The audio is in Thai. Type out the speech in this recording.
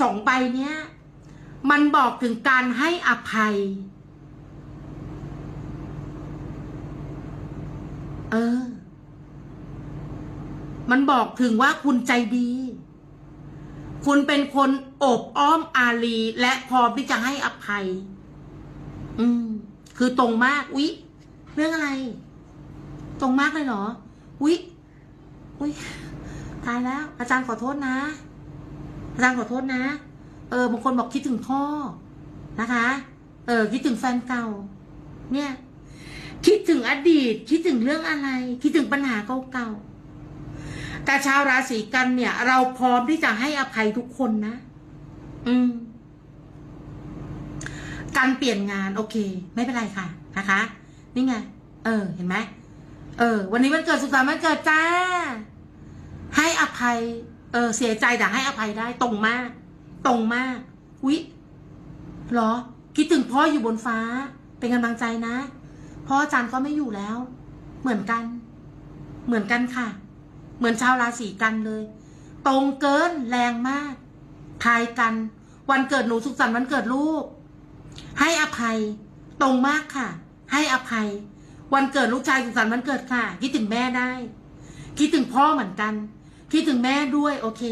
สองใบเนี้ย มันบอกถึงการให้อภัย เออ มันบอกถึงว่าคุณใจดี คุณเป็นคนอบอ้อมอารีและพร้อมที่จะให้อภัย อืม คือตรงมาก อุ๊ย เรื่องอะไร ตรงมากเลยเหรอ อุ๊ย อุ๊ย ตายแล้ว อาจารย์ขอโทษนะ อาจารย์ขอโทษนะ เออบางคนบอกคิดถึงพ่อนะคะ เออ คิดถึงแฟนเก่า เนี่ย คิดถึงอดีต คิดถึงเรื่องอะไร คิดถึงปัญหาเก่าๆแต่ชาวราศีกันเนี่ย เราพร้อมที่จะให้อภัยทุกคนนะ อืม การเปลี่ยนงาน โอเค ไม่เป็นไรค่ะ นะคะ นี่ไง เออ เห็นไหมเออ วันนี้วันเกิดสุขสันต์วันเกิดจ้า ให้อภัย เออเสียใจแต่ให้อภัยได้ตรงมาก ตรงมากวิเหรอ คิดถึงพ่ออยู่บนฟ้า เป็นกำลังใจนะ พ่ออาจารย์ก็ไม่อยู่แล้ว เหมือนกัน เหมือนกันค่ะ เหมือนชาวราศีกันเลย ตรงเกินแรงมากทายกัน วันเกิดหนูสุขสันต์วันเกิดลูก ให้อภัย ตรงมากค่ะ ให้อภัย วันเกิดลูกชายสุขสันต์วันเกิดค่ะ คิดถึงแม่ได้ คิดถึงพ่อเหมือนกัน คิดถึงแม่ด้วยโอเค